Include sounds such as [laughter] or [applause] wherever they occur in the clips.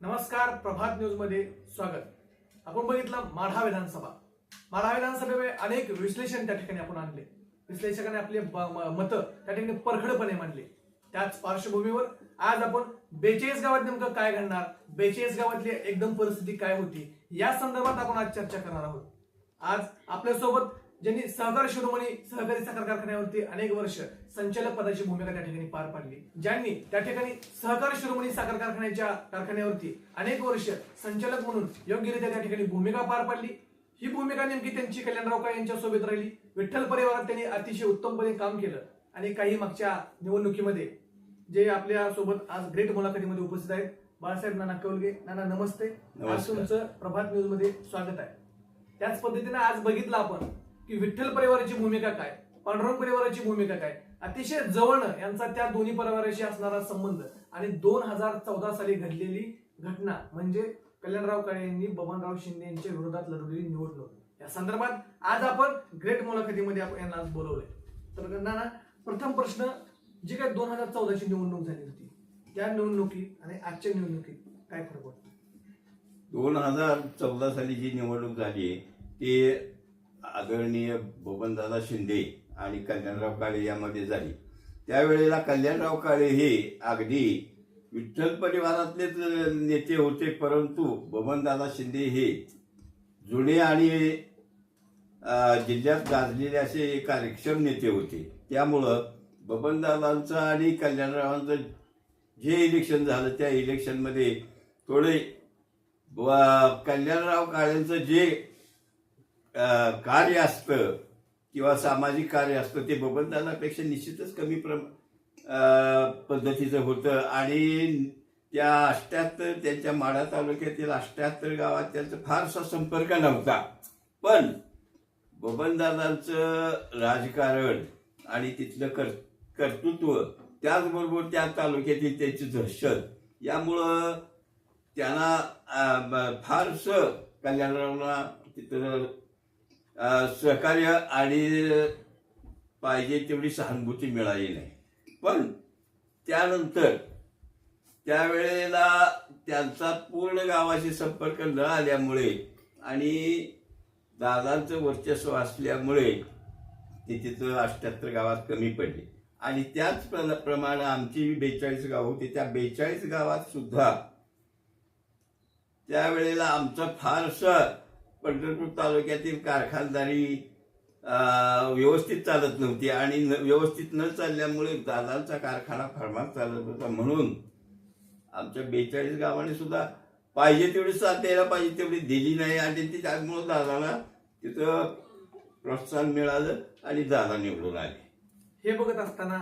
नमस्कार प्रभात न्यूजमध्ये स्वागत. आपण बघितलं माढा विधानसभा. माढा विधानसभेमध्ये अनेक विश्लेषण त्या ठिकाणी आपण आणले. विश्लेषकाने आपले मत त्या ठिकाणी परखडपणे मांडले. त्याच पार्श्वभूमीवर आज आपण बेचाळीस गावात नेमकं काय घडणार बेचाळीस गावातली एकदम परिस्थिती काय होती या संदर्भात आपण आज चर्चा करणार आहोत. आज आपल्यासोबत ज्यांनी सहकार शिरोमणी सहकारी साखर कारखान्यावरती अनेक वर्ष संचालक पदाची भूमिका त्या ठिकाणी पार पाडली. ज्यांनी त्या ठिकाणी सहकार शिरोमणी साखर कारखान्याच्या कारखान्यावरती अनेक वर्ष संचालक म्हणून योग्यरित्या त्या ठिकाणी भूमिका पार पाडली. ही भूमिका नेमकी त्यांची कल्याणराव काळे यांच्या सोबत राहिली. विठ्ठल परिवारात त्यांनी अतिशय उत्तमपणे काम केलं आणि काही मागच्या निवडणुकीमध्ये जे आपल्यासोबत आज ग्रेट मुलाखतीमध्ये उपस्थित आहेत बाळासाहेब नाना कौलगे. नाना नमस्ते. आज. तुमचं प्रभात न्यूजमध्ये स्वागत आहे. त्याच पद्धतीने आज बघितलं आपण की विठ्ठल परिवाराची भूमिका काय? पांडुरंग परिवाराची भूमिका काय? अतिशय जवळ यांचा त्या दोन्ही परिवाराशी असणारा संबंध आणि दोन हजार चौदा साली घडलेली घटना म्हणजे कल्याणराव काळे यांनी बबनराव शिंदे यांच्या विरोधात लढवलेली निवडणूक. या संदर्भात आज आपण ग्रेट मुलाखतीमध्ये आपण यांना आज बोलवलंय. तर नाना प्रथम प्रश्न जी काय दोन हजार चौदाची निवडणूक झाली होती त्या निवडणुकीत आणि आजच्या निवडणुकीत काय फरक वाटतो दोन हजार चौदा साली जी निवडणूक झाली ती आदरणीय बबनदादा शिंदे आणि कल्याणराव काळे यामध्ये झाली. त्यावेळेला कल्याणराव काळे हे अगदी विठ्ठल परिवारातलेच नेते होते परंतु बबनदादा शिंदे हे जुने आणि जिल्ह्यात गाजलेले असे कार्यक्षम नेते होते. त्यामुळं बबनदादांचं आणि कल्याणरावांचं जे इलेक्शन झालं त्या इलेक्शनमध्ये थोडे कल्याणराव काळेंचं जे कार्य असतं किंवा सामाजिक कार्य असतं ते बबनदानापेक्षा निश्चितच कमी प्रम पद्धतीचं होतं. आणि त्या अष्ट्याहत्तर त्यांच्या माढा तालुक्यातील अष्ट्याहत्तर गावात त्यांचा फारसा संपर्क नव्हता. पण बबनदादांचं राजकारण आणि तिथलं कर कर्तृत्व त्याचबरोबर त्या तालुक्यातील त्यांची दहशत यामुळं त्यांना ब- फारसं कल्याणरावला तिथं सहकार्य आणि पाहिजे तेवढी सहानुभूती मिळाली नाही. पण त्यानंतर त्यावेळेला त्यांचा पूर्ण गावाशी संपर्क न आल्यामुळे आणि दादांचं वर्चस्व असल्यामुळे ते तिथं अष्ट्याहत्तर गावात कमी पडले. आणि त्याच प्र- प्रमाणे आमची बेचाळीस गाव होती. त्या बेचाळीस गावात सुद्धा त्यावेळेला आमचं फारसं पंढरपूर तालुक्यातील कारखानदारी व्यवस्थित चालत नव्हती आणि न- व्यवस्थित न चालल्यामुळे दादांचा कारखाना फरमात चालत होता म्हणून आमच्या बेचाळीस गावाने सुद्धा पाहिजे तेवढी साथ द्यायला पाहिजे तेवढी दिली नाही आणि ती त्यामुळं दादाला तिथं प्रोत्साहन मिळालं आणि दादा निवडून आले. हे बघत असताना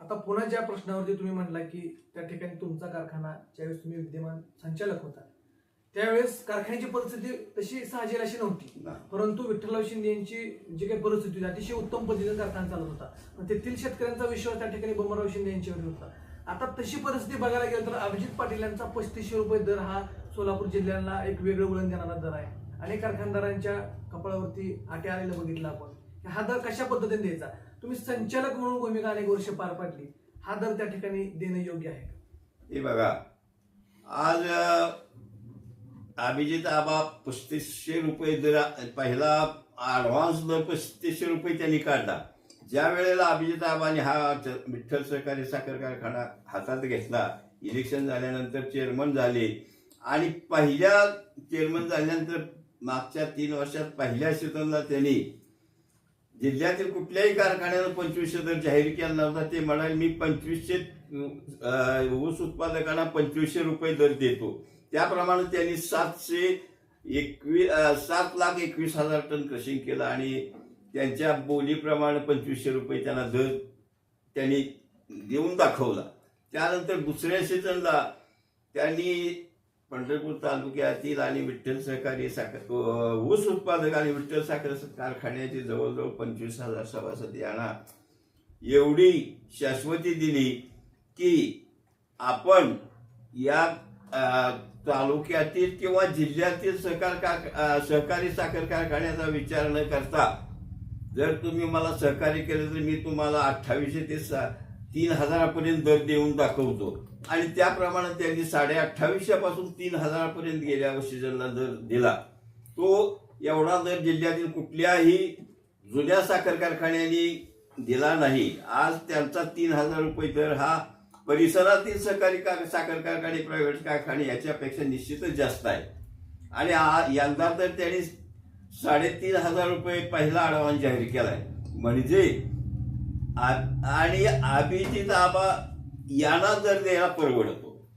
आता पुन्हा ज्या प्रश्नावरती तुम्ही म्हटला की त्या ठिकाणी तुमचा कारखाना ज्यावेळेस तुम्ही विद्यमान संचालक होता त्यावेळेस कारखान्याची परिस्थिती तशी साजेल अशी नव्हती. नाही. परंतु विठ्ठलराव शिंदे यांची जी काही परिस्थिती होती अतिशय उत्तम पद्धतीने कारखाना चालत होता. पण तेथील शेतकऱ्यांचा विश्वास त्या ठिकाणी बमराव शिंदे यांच्यावर होता. आता तशी परिस्थिती बघायला गेलं तर अभिजित पाटील यांचा पस्तीसशे रुपये दर हा सोलापूर जिल्ह्याला एक वेगळं वळण देणारा दर आहे. अनेक कारखानदारांच्या कपाळावरती आटे आलेलं बघितलं आपण. हा दर कशा पद्धतीने द्यायचा? तुम्ही संचालक म्हणून भूमिका अनेक वर्ष पार पाडली. हा दर त्या ठिकाणी देणं योग्य आहे? हे बघा आज अ, अभिजित आबा पस्तीसशे रुपये दर पहिला ॲडव्हान्स दर पस्तीसशे रुपये त्यांनी काढला. ज्या वेळेला अभिजित आबाने हा विठ्ठल सहकारी साखर कारखाना हातात घेतला इलेक्शन झाल्यानंतर चेअरमन झाले. आणि पहिल्या चेअरमन झाल्यानंतर मागच्या तीन वर्षात पहिल्या सीझनला त्यांनी जिल्ह्यातील कुठल्याही कारखान्यानं पंचवीसशे दर जाहीर केला नव्हता ते म्हणाले मी पंचवीसशे ऊस उत्पादकांना पंचवीसशे रुपये दर देतो. त्याप्रमाणे त्यांनी सातशे एकवीस सात लाख एकवीस हजार टन क्रशिंग केलं आणि त्यांच्या बोलीप्रमाणे पंचवीसशे रुपये त्यांना दर त्यांनी देऊन दाखवला. त्यानंतर दुसऱ्या सीझनला त्यांनी पंढरपूर तालुक्यातील आणि विठ्ठल सहकारी साखर ऊस उत्पादक आणि विठ्ठल साखर कारखान्याचे जवळजवळ पंचवीस हजार सभासद यांना एवढी शाश्वती दिली की आपण या तालुक्यातील किंवा जिल्ह्यातील सहकार कार सहकारी साखर कारखान्याचा विचार न करता जर तुम्ही मला सहकार्य केलं तर मी तुम्हाला अठ्ठावीसशे ते सा तीन हजारापर्यंत दर देऊन दाखवतो. आणि त्याप्रमाणे त्यांनी साडे अठ्ठावीसशेपासून तीन हजारापर्यंत गेल्या सीजनला दर दिला. तो एवढा दर जिल्ह्यातील कुठल्याही जुन्या साखर कारखान्याने दिला नाही. आज त्यांचा तीन हजार रुपये दर हा परिसरातील सहकारी का साखर कारखाने प्रायव्हेट कारखाने याच्यापेक्षा निश्चितच जास्त आहे. आणि आ- यंदा तर त्यांनी साडेतीन हजार रुपये पहिला अडवान्स जाहीर केलाय. म्हणजे आ- आणि अभिजित आबा यांना दर द्यायला परवडतो.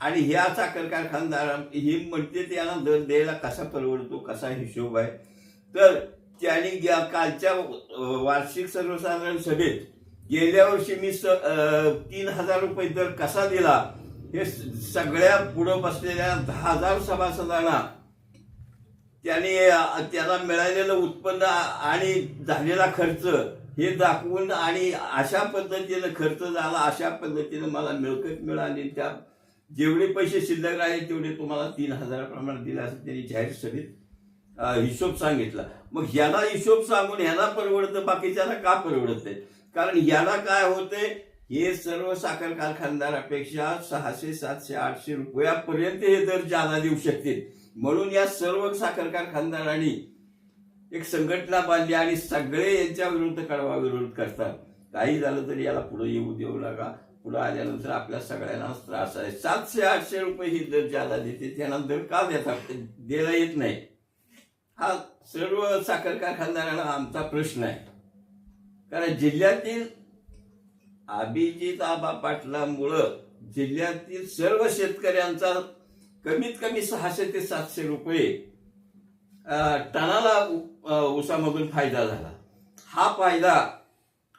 आणि ह्या साखर कारखानदार ही म्हणते त्यांना दर द्यायला कसा परवडतो कसा हिशोब आहे. तर त्यांनी कालच्या वार्षिक सर्वसाधारण सभेत गेल्या वर्षी मी स- तीन हजार रुपये दर कसा दिला हे सगळ्या पुढं बसलेल्या दहा हजार सभासदांना त्याने त्याला मिळालेलं उत्पन्न आणि झालेला खर्च हे दाखवून आणि अशा पद्धतीनं खर्च झाला अशा पद्धतीनं मला मिळकत मिळाली. त्या जेवढे पैसे शिल्लक राहिले तेवढे तुम्हाला तीन हजाराप्रमाणे दिले असं त्यांनी जाहीर सभेत हिशोब सांगितला. मग ह्याला हिशोब सांगून ह्याला परवडतं बाकीच्याला का परवडत नाही? कारण याला काय होते? हे सर्व साखर कारखानदारापेक्षा सहाशे सातशे आठशे रुपयापर्यंत हे दर जादा देऊ शकतील. म्हणून या सर्व साखर कारखानदारांनी एक संघटना बांधली आणि सगळे यांच्या विरुद्ध कडवा विरोध करतात. काही झालं तरी याला पुढे येऊ देऊ नका. पुढे आल्यानंतर आपल्या सगळ्यांनाच त्रास आहे. सातशे आठशे रुपये ही दर ज्यादा देते. त्यांना दर का देतात द्यायला येत नाही. हा सर्व साखर कारखानदारांना आमचा प्रश्न आहे. कारण जिल्ह्यातील अभिजित आबा पाटलामुळं जिल्ह्यातील सर्व शेतकऱ्यांचा कमीत कमी सहाशे ते सातशे रुपये टनाला ऊसामधून फायदा झाला. हा फायदा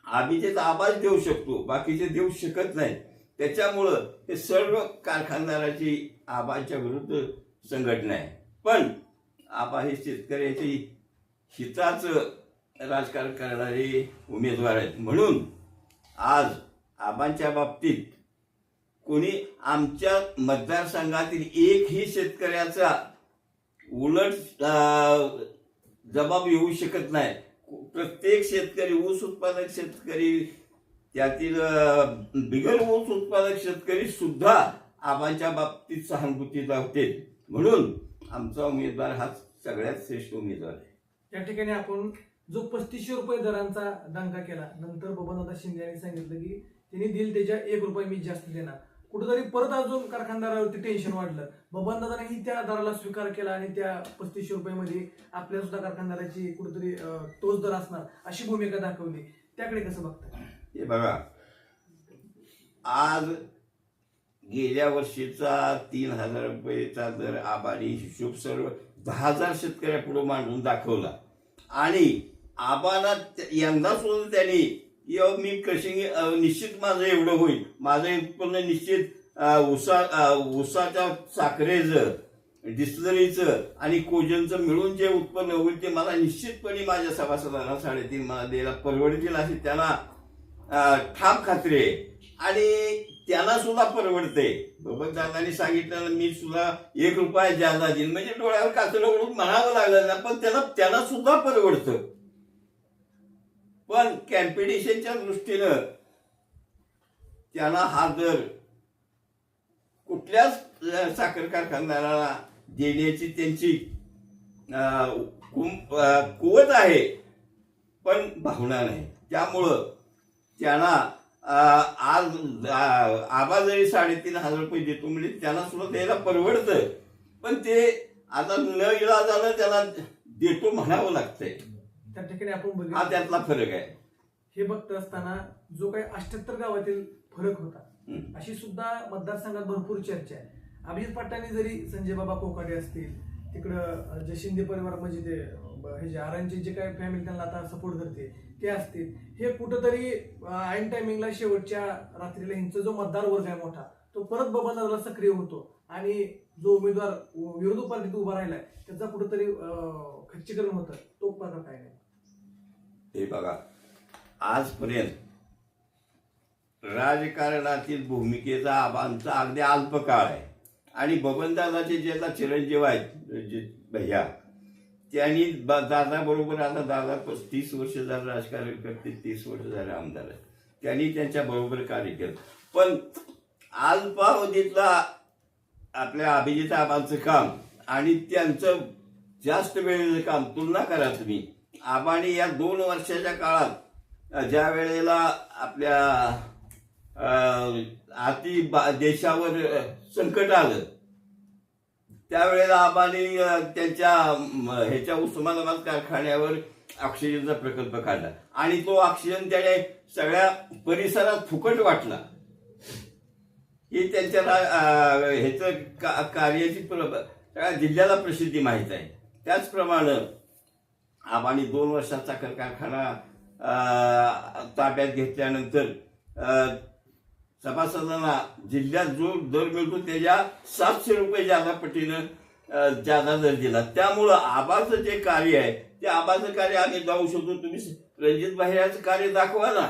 अभिजित आबाच देऊ शकतो बाकीचे देऊ शकत नाही. त्याच्यामुळं हे सर्व कारखानदाराची आबाच्या विरुद्ध संघटना आहे. पण आबा हे शेतकऱ्याची हिताचं राजकारण करणारे उमेदवार आहेत. म्हणून आज आबांच्या बाबतीत कोणी आमच्या मतदारसंघातील एकही शेतकऱ्याचा उलट जबाब येऊ शकत नाही. प्रत्येक शेतकरी ऊस उत्पादक शेतकरी त्यातील बिगर ऊस उत्पादक शेतकरी सुद्धा आबांच्या बाबतीत सहानुभूती लावते म्हणून आमचा उमेदवार हा सगळ्यात श्रेष्ठ उमेदवार आहे. या ठिकाणी आपण जो पस्तीसशे रुपये दरांचा दंगा केला. नंतर बबनदादा शिंदे यांनी सांगितलं की त्यांनी दिल त्याच्या एक रुपये मी जास्त देणार. कुठेतरी परत अजून कारखानदारावरती टेन्शन वाढलं. बबनदादानेही त्या दराला स्वीकार केला आणि त्या पस्तीसशे रुपयामध्ये आपल्या सुद्धा कारखानदाराची कुठेतरी तोच दर असणार अशी भूमिका दाखवली. त्याकडे कसं बघता हे बघा. आज गेल्या वर्षीचा तीन हजार रुपयेचा दर आभारी हिशोब सर्व दहा हजार शेतकऱ्यापुढे मांडून दाखवला. आणि आबाला यंदा सुद्धा त्यांनी मी कशी निश्चित माझं एवढं होईल. माझं उत्पन्न निश्चित उसा उसाच्या साखरेचं डिस्लरीचं आणि कोजनचं मिळून जे उत्पन्न होईल ते मला निश्चितपणे माझ्या सभासदांना साडेतीन मला द्यायला परवडतील अशी त्याला ठाम खात्री आहे. आणि त्यांना सुद्धा परवडते. बबनदादांनी सांगितलं मी सुद्धा एक रुपया जादा देईन. म्हणजे डोळ्यावर कातडं उडून म्हणावं लागलं ना पण त्याला त्याला सुद्धा परवडतं. पण कॅम्पिटिशनच्या दृष्टीनं त्यांना हा दर कुठल्याच साखर कारखानदाराला देण्याची त्यांची कुवत आहे पण भावना नाही. त्यामुळं त्यांना आज आबा जरी साडेतीन हजार रुपये देतो म्हणजे त्यांना सुद्धा द्यायला परवडतं. पण ते आता न इलाज झालं त्याला देतो म्हणावं लागतंय. त्या ठिकाणी आपण हा बघितलं त्यातला फरक आहे. हे बघत असताना जो काही अठ्याहत्तर गावातील फरक होता. हम्म. अशी सुद्धा मतदारसंघात भरपूर चर्चा आहे. अभिजित पाटलांनी जरी संजय बाबा कोकाटे असतील तिकडं अं, जे शिंदे परिवार म्हणजे ते अं, हे जे आरांचे जे काही फॅमिली त्यांना आता सपोर्ट करते ते असतील. हे कुठंतरी ऐन टायमिंगला शेवटच्या रात्रीला ह्यांचा जो मतदार वर्ग आहे मोठा तो परत बबनदादाला सक्रिय होतो. आणि जो उमेदवार विरोधी पार्टीत उभा राहिलाय त्याचा कुठंतरी अं, खच्चीकरण होतं. तो काय नाही. हे बघा आजपर्यंत राजकारणातील भूमिकेचा आबांचा अगदी अल्पकाळ आहे. आणि बबनदादाचे जे आता चिरंजीव आहेत जे भैया त्यांनी दादाबरोबर आता दादा पस्तीस वर्ष झालं राजकारण करते तीस वर्ष झाले आमदार आहेत. त्यांनी त्यांच्या बरोबर कार्य केलं. पण अल्पावधीतला आपल्या अभिजित आबांचं काम आणि त्यांचं जास्त वेळेचं काम तुलना करा तुम्ही. आबाणी या दोन वर्षाच्या काळात ज्या वेळेला आपल्या अ, अति बा- देशावर संकट आलं त्यावेळेला आबानी त्यांच्या ह्याच्या उस्मानाबाद कारखान्यावर ऑक्सिजनचा प्रकल्प काढला. आणि तो ऑक्सिजन त्याने सगळ्या परिसरात फुकट वाटला. ही त्यांच्या ह्याचं का- कार्याची प्र- जिल्ह्याला प्रसिद्धी माहीत आहे. त्याचप्रमाणे आम्हाला दोन वर्षात साखर कारखाना ताब्यात घेतल्यानंतर सभासदांना जिल्ह्यात जो दर मिळतो त्याच्या सातशे रुपये जादा पटीनं जादा दर दिला. त्यामुळं आबाचं जे कार्य आहे ते आबाचं कार्य आम्ही जाऊ शकतो. तुम्ही रणजित भाईयाचं कार्य दाखवा ना.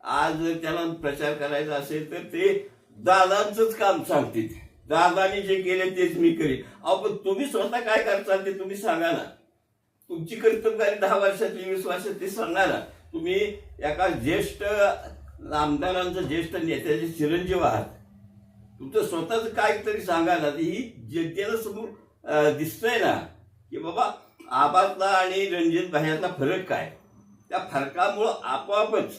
आज जर त्याला प्रचार करायचा असेल तर ते दादांचंच काम सांगतील. दादानी जे केले तेच मी करीन. अहो पण तुम्ही स्वतः काय करता ते तुम्ही सांगा ना. तुमची कर्तबगारी दहा वर्षातली वीस वर्षात ते सांगा ना तुम्ही एका ज्येष्ठ आमदारांचं ज्येष्ठ नेत्याचे चिरंजीव आहात. तुमचं स्वतःच काय सांगा ना ही जनतेला समोर दिसतंय ना की बाबा आबातला आणि रणजित भायातला फरक काय? त्या फरकामुळं आपोआपच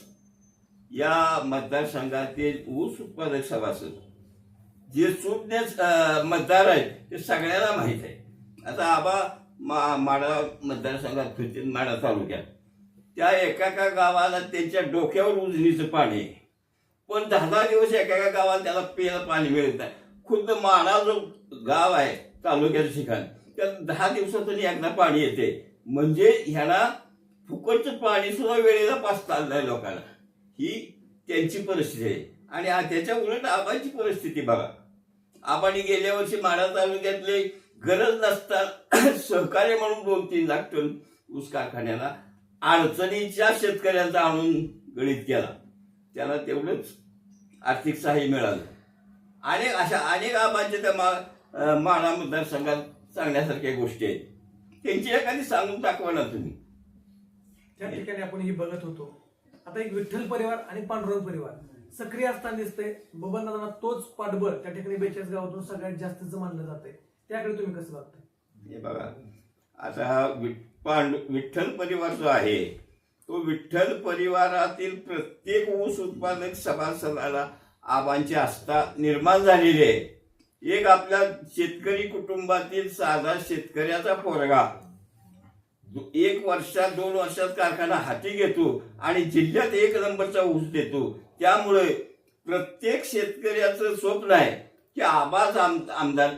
या मतदारसंघातील ऊस उत्पादक सभासद जे सुज्ञ मतदार आहेत ते सगळ्यांना माहीत आहे. आता आबा मा माडा मतदारसंघात फिरतील माडा तालुक्यात. त्या एका एका गावाला त्यांच्या डोक्यावर उजनीचं पाणी आहे. पण दहा दहा दिवस एका एका गावाला त्याला प्यायला पाणी मिळत नाही. खुद्द माडा जो गाव आहे तालुक्याचं ठिकाण त्यात दहा दिवसातून एकदा पाणी येते. म्हणजे ह्याला फुकटचं पाणी सुद्धा वेळेला पाचता आलं नाही लोकांना. ही त्यांची परिस्थिती आहे. आणि त्याच्या उलट आबाची परिस्थिती बघा. आबाने गेल्या वर्षी माडा तालुक्यातले गरज नसता सहकार्य म्हणून दोन तीन लाख टन ऊस कारखान्याला अडचणीच्या शेतकऱ्यांचा आणून गणित केला. त्याला तेवढंच आर्थिक सहाय्य मिळालं. अनेक अशा अनेक आबांच्या त्या मा अं, मतदारसंघात सांगण्यासारख्या गोष्टी आहेत. त्यांची एखादी सांगून दाखवा ना तुम्ही. त्या ठिकाणी आपण ही बघत होतो. आता एक विठ्ठल परिवार आणि पांडुरंग परिवार. सक्रिय असताना दिसते बबन दादा तोच पाठबळ त्या ठिकाणी बेचाळीस गावातून सगळ्यात जास्तीचं मानलं जातंय. त्याकडे तुम्ही कसं बघताय? हे बघा. आता हा विठ्ठल परिवार जो आहे तो विठ्ठल परिवारातील प्रत्येक ऊस उत्पादक सभासदाला आबांची आस्था निर्माण झालेली आहे. एक आपल्या शेतकरी कुटुंबातील साधा शेतकऱ्याचा पोरगा. एक वर्षात दोन वर्षात कारखाना हाती घेतो आणि जिल्ह्यात एक नंबरचा ऊस देतो. त्यामुळे प्रत्येक शेतकऱ्याचं स्वप्न आहे की आबाज आम आमदार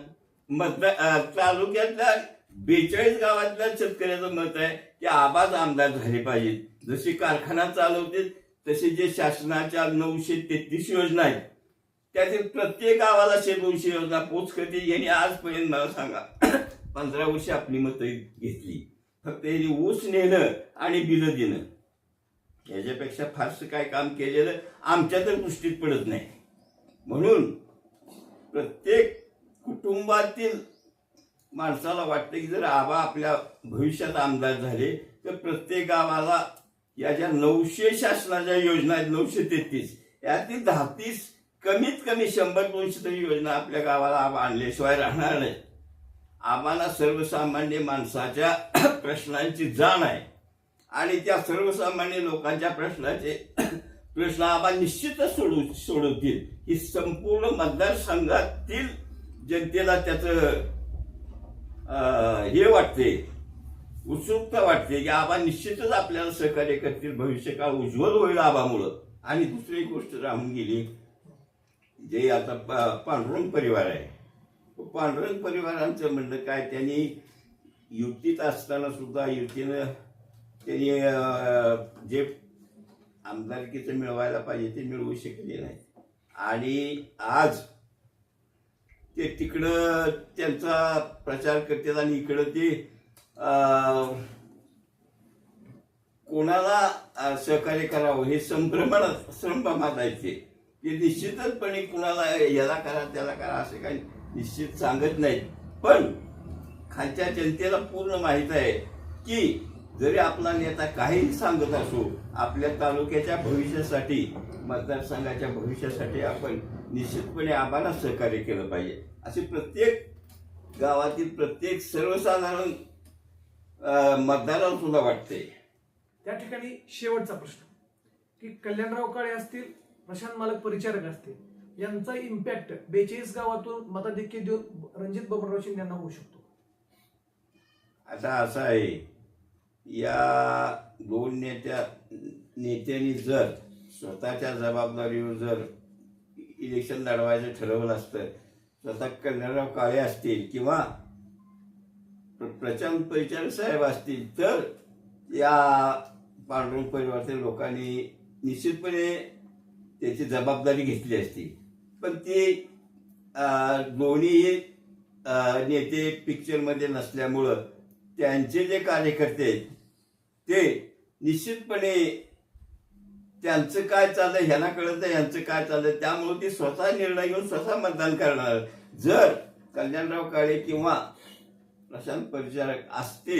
मतदार तालुक्यातल्या बेचाळीस गावातल्या शेतकऱ्याचं मत आहे की आबाज आमदार झाले पाहिजेत. जशी कारखाना चालवते तसे जे शासनाच्या नऊशे तेहतीस योजना आहेत त्यातील प्रत्येक गावाला शे दोनशे योजना पोच करते यांनी आजपर्यंत मला सांगा. [coughs] पंधरा वर्ष आपली मतं घेतली. फक्त यांनी ऊस नेणं आणि बिलं देणं. याच्यापेक्षा फारसं काय काम केलेलं आमच्या तर दृष्टीत पडत नाही. म्हणून प्रत्येक कुटुंबातील माणसाला वाटतं की जर आबा आपल्या भविष्यात आमदार झाले तर प्रत्येक गावाला या ज्या नऊशे शासनाच्या योजना आहेत नऊशे तेहतीस यातील दहा तीस कमीत कमी शंभर दोनशे तरी योजना आपल्या गावाला आबा आणल्याशिवाय राहणार नाही आम्हाला सर्वसामान्य माणसाच्या [clears throat] प्रश्नांची जाण आहे. आणि त्या सर्वसामान्य लोकांच्या प्रश्नाचे [clears throat] प्रश्न आबा निश्चितच सोडू सोडवतील. ही संपूर्ण मतदारसंघातील जनतेला त्याचं हे वाटते उत्सुकता वाटते की आबा निश्चितच आपल्याला सहकार्य करतील भविष्य काळ उज्ज्वल होईल आबामुळं. आणि दुसरी गोष्ट राहून गेली जे आता पांडुरंग परिवार आहे. पांडुरंग परिवारांचं म्हणणं काय त्यांनी युतीत असताना सुद्धा युतीनं त्यांनी जे आमदारकीचं मिळवायला पाहिजे ते मिळवू शकले नाही. आणि आज ते तिकडं त्यांचा प्रचार करतात आणि इकडं ते कोणाला सहकार्य करावं हे संभ्रमात संभ्रमात आहे ते ते निश्चितचपणे कुणाला याला करा त्याला करा असे काही निश्चित सांगत नाहीत. पण खालच्या जनतेला पूर्ण माहीत आहे की जरी आपला नेता काहीही सांगत असो आपल्या तालुक्याच्या भविष्यासाठी मतदारसंघाच्या भविष्यासाठी आपण निश्चितपणे आम्हाला सहकार्य केलं पाहिजे. असे प्रत्येक गावातील प्रत्येक सर्वसाधारण मतदाराला सुद्धा वाटते. त्या ठिकाणी शेवटचा प्रश्न. की कल्याणराव काळे असतील प्रशांत मालक परिचारक असतील यांचा इम्पॅक्ट बेचाळीस गावातून मताधिक्य देऊन रणजित बबनराव शिंदे यांना होऊ शकतो. आता असं आहे या दोन नेत्या नेत्यांनी जर स्वतःच्या जबाबदारीवर जर इलेक्शन लढवायचं ठरवलं असतं स्वतः कल्याणराव काळे असतील किंवा प्र- प्रशांत परिचारक साहेब असतील तर या पांडुरंग परिवारातील लोकांनी निश्चितपणे त्याची जबाबदारी घेतली असती. पण ती दोन्ही नेते पिक्चरमध्ये नसल्यामुळं त्यांचे जे कार्यकर्ते आहेत ते निश्चितपणे त्यांचं काय चाललं ह्यांना कळत नाही यांचं काय चाललं त्यामुळे ते स्वतः निर्णय घेऊन स्वतः मतदान करणार. जर कल्याणराव काळे किंवा प्रशांत परिचारक असते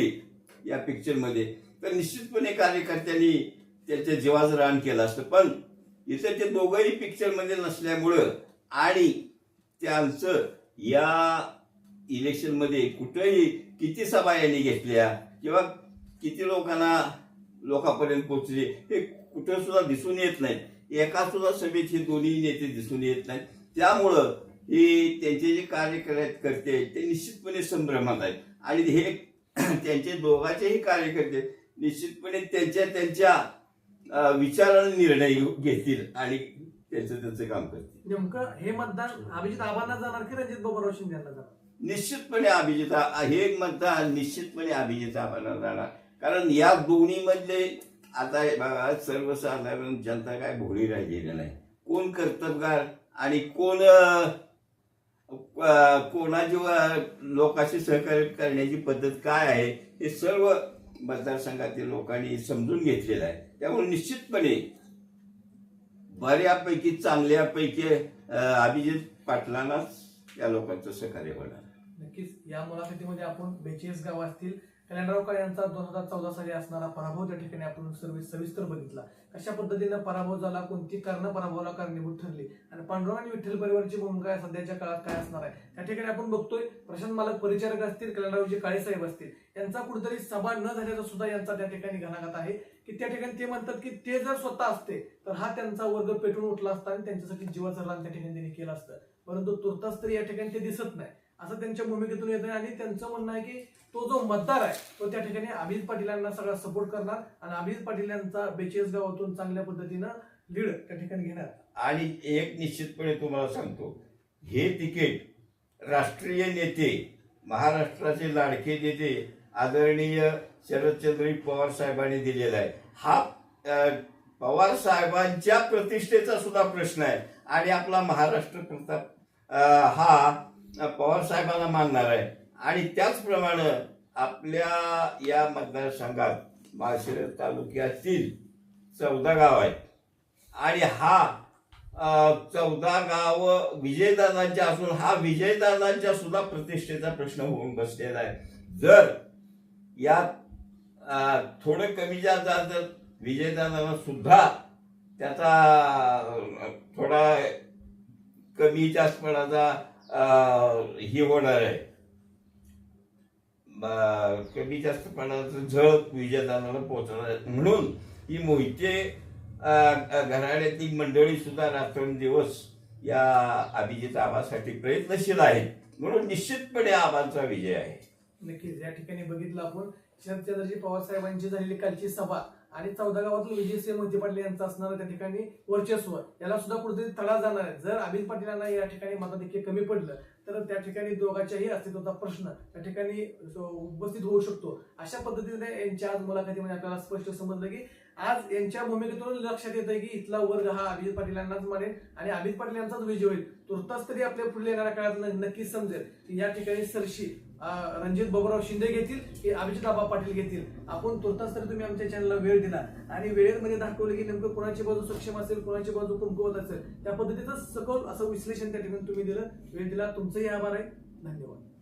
या पिक्चरमध्ये तर निश्चितपणे कार्यकर्त्यांनी त्याच्या जीवाचं रान केलं असतं. पण इथं ते दोघंही पिक्चरमध्ये नसल्यामुळं आणि त्यांचं या इलेक्शनमध्ये कुठंही किती सभा यांनी घेतल्या किंवा किती लोकांना लोकांपर्यंत पोहोचले हे कुठं सुद्धा दिसून येत नाही. एका सुद्धा सभेत हे दोन्ही नेते दिसून येत नाहीत. त्यामुळं हे त्यांचे जे कार्यकर्ते आहेत ते निश्चितपणे संभ्रमात आहेत. आणि हे [clears throat] त्यांचे दोघांचेही कार्यकर्ते निश्चितपणे त्यांच्या त्यांच्या विचाराने निर्णय घेऊ- घेतील आणि त्यांचं त्यांचं काम करतील. नेमकं हे मतदान अभिजित आबांना जाणार की रणजित बबनराव शिंदे यांना जाणार? निश्चितपणे अभिजिता हे मतदान निश्चितपणे अभिजिता आपण जाणार. कारण या दोन्हीमधले आता हे बघा सर्वसाधारण जनता काय भोळी राहिलेली नाही. कोण कर्तबगार आणि कोण कोणाची लोकांशी सहकार्य करण्याची पद्धत काय आहे हे सर्व मतदारसंघातील लोकांनी समजून घेतलेलं आहे. त्यामुळे निश्चितपणे बऱ्यापैकी चांगल्यापैकी अभिजित पाटलांनाच या लोकांचं सहकार्य होणार. नक्कीच या मुलाखतीमध्ये आपण बेचाळीस गाव असतील कल्याणराव काळे यांचा दोन हजार चौदा साली असणारा पराभव त्या ठिकाणी आपण सर्व सविस्तर बघितला. कशा पद्धतीनं पराभव झाला कोणती कारण पराभवाला कारणीभूत ठरली आणि पांडुरंग आणि विठ्ठल परिवारची भूमिका सध्याच्या काळात काय असणार आहे? त्या ठिकाणी आपण बघतोय प्रशांत मालक परिचारक असतील कल्याणरावजी काळे साहेब असतील. यांचा कुठेतरी सभा न झाल्याचा सुद्धा यांचा त्या ठिकाणी घणाघात आहे. की त्या ठिकाणी ते म्हणतात की ते जर स्वतः असते तर हा त्यांचा वर्ग पेटून उठला असता आणि त्यांच्यासाठी जीवाचं रान त्या ठिकाणी त्यांनी केलं असतं. परंतु तुर्तास तरी या ठिकाणी ते दिसत नाही. असं त्यांच्या भूमिकेतून येत आहे आणि त्यांचं म्हणणं आहे की तो जो मतदार आहे तो त्या ठिकाणी अभिजित पाटील यांना सगळा सपोर्ट करणार आणि अभिजित पाटील यांचा बेचाळीस गावातून चांगल्या पद्धतीनं लीड त्या ठिकाणी घेणार. आणि एक निश्चितपणे तुम्हाला सांगतो हे तिकीट राष्ट्रीय नेते महाराष्ट्राचे लाडके नेते आदरणीय शरदचंद्र पवार साहेबांनी दिलेला आहे. हा पवार साहेबांच्या प्रतिष्ठेचा सुद्धा प्रश्न आहे. आणि आपला महाराष्ट्र प्रताप हा पवार साहेबांना मानणार आहे. आणि त्याचप्रमाणे आपल्या या मतदारसंघात माळशिरस तालुक्यातील चौदा गाव आहेत. आणि हा चौदा गाव विजयदानांच्या असून हा विजयदादांच्या सुद्धा प्रतिष्ठेचा प्रश्न होऊन बसलेला आहे. जर यात थोडं कमी जास्त जर विजयदादांना सुद्धा त्याचा थोडा कमी जास्तपणाचा ही होणार आहे. कमी जास्त प्रमाणात झळ विजयदानाला पोहोचणार आहे. म्हणून ही मोहिते घराण्यातली घराण्यातील मंडळी सुद्धा रात्रंदिवस या अभिजित आबासाठी प्रयत्नशील आहेत. म्हणून निश्चितपणे आबांचा विजय आहे. नक्कीच या ठिकाणी बघितलं आपण. शरदचंद्रजी पवार साहेबांची झालेली कालची सभा आणि चौदा गावातून विजयसिंह मोहिते पाटील यांचं असणारं त्या ठिकाणी वर्चस्व. याला सुद्धा कुठेतरी तडा जाणार आहे. जर अभिजित पाटीलांना या ठिकाणी मताधिक्य कमी पडलं तर त्या ठिकाणी दोघांच्याही अस्तित्वाचा प्रश्न त्या ठिकाणी उपस्थित होऊ शकतो. अशा पद्धतीने यांच्या आज मुलाखतीमध्ये आपल्याला स्पष्ट समजलं की आज यांच्या भूमिकेतून लक्षात येतं की इथला वर्ग हा अभिजित पाटील यांनाच मानेल आणि अभिजित पाटील यांचाच विजय होईल. तुर्तास तरी आपल्या पुढे येणाऱ्या काळात नक्कीच समजेल. की या ठिकाणी सरशी रणजित बाबूराव शिंदे घेतील की अभिजित आबा पाटील घेतील. आपण तुर्तास तरी तुम्ही आमच्या चॅनलला वेळ दिला. आणि वेळेमध्ये दाखवलं की नेमकं कोणाची बाजू सक्षम असेल कोणाची बाजू कमकुवत असेल. त्या पद्धतीचं सखोल असं विश्लेषण त्या ठिकाणी तुम्ही दिलं. वेळ दिला. तुमचंही आभार आहे. धन्यवाद.